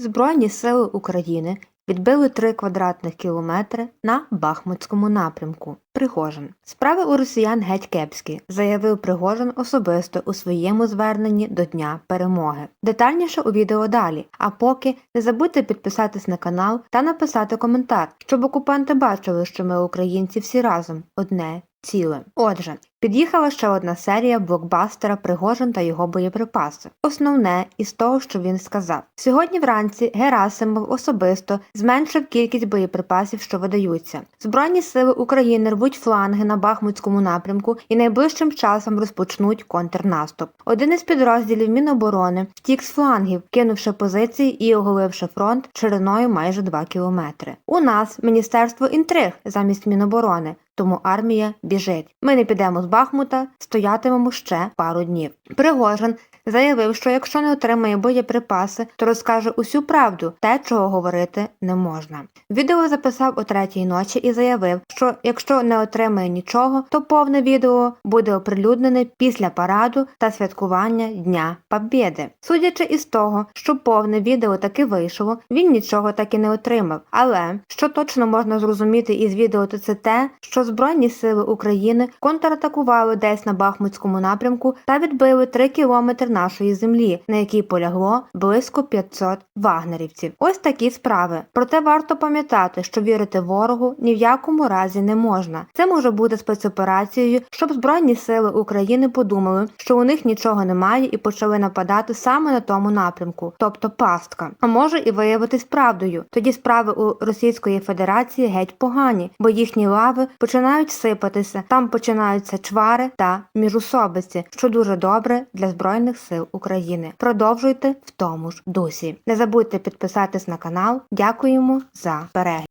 Збройні сили України відбили 3 квадратних кілометри на Бахмутському напрямку. Пригожин. Справи у росіян геть кепські, заявив Пригожин особисто у своєму зверненні до Дня перемоги. Детальніше у відео далі. А поки не забудьте підписатись на канал та написати коментар, щоб окупанти бачили, що ми українці всі разом одне ціле. Отже, під'їхала ще одна серія блокбастера Пригожин та його боєприпаси. Основне із того, що він сказав. Сьогодні вранці Герасимов особисто зменшив кількість боєприпасів, що видаються. Збройні сили України рвуть фланги на Бахмутському напрямку і найближчим часом розпочнуть контрнаступ. Один із підрозділів Міноборони втік з флангів, кинувши позиції і оголивши фронт шириною майже 2 кілометри. У нас міністерство інтриг замість Міноборони. Тому армія біжить. Ми не підемо з Бахмута, стоятимемо ще пару днів. Пригожин заявив, що якщо не отримає боєприпаси, то розкаже усю правду, те, чого говорити не можна. Відео записав о третій ночі і заявив, що якщо не отримає нічого, то повне відео буде оприлюднене після параду та святкування Дня Побєди. Судячи із того, що повне відео таки вийшло, він нічого так і не отримав. Але що точно можна зрозуміти із відео, то це те, що Збройні сили України контратакували десь на Бахмутському напрямку та відбили 3 кілометри нашої землі, на якій полягло близько 500 вагнерівців. Ось такі справи. Проте варто пам'ятати, що вірити ворогу ні в якому разі не можна. Це може бути спецоперацією, щоб Збройні сили України подумали, що у них нічого немає і почали нападати саме на тому напрямку, тобто пастка. А може і виявитись правдою. Тоді справи у Російської Федерації геть погані, бо їхні лави починають сипатися, там починаються чвари та міжусобиці, що дуже добре для Збройних сил України. Продовжуйте в тому ж дусі. Не забудьте підписатись на канал. Дякуємо за перегляд.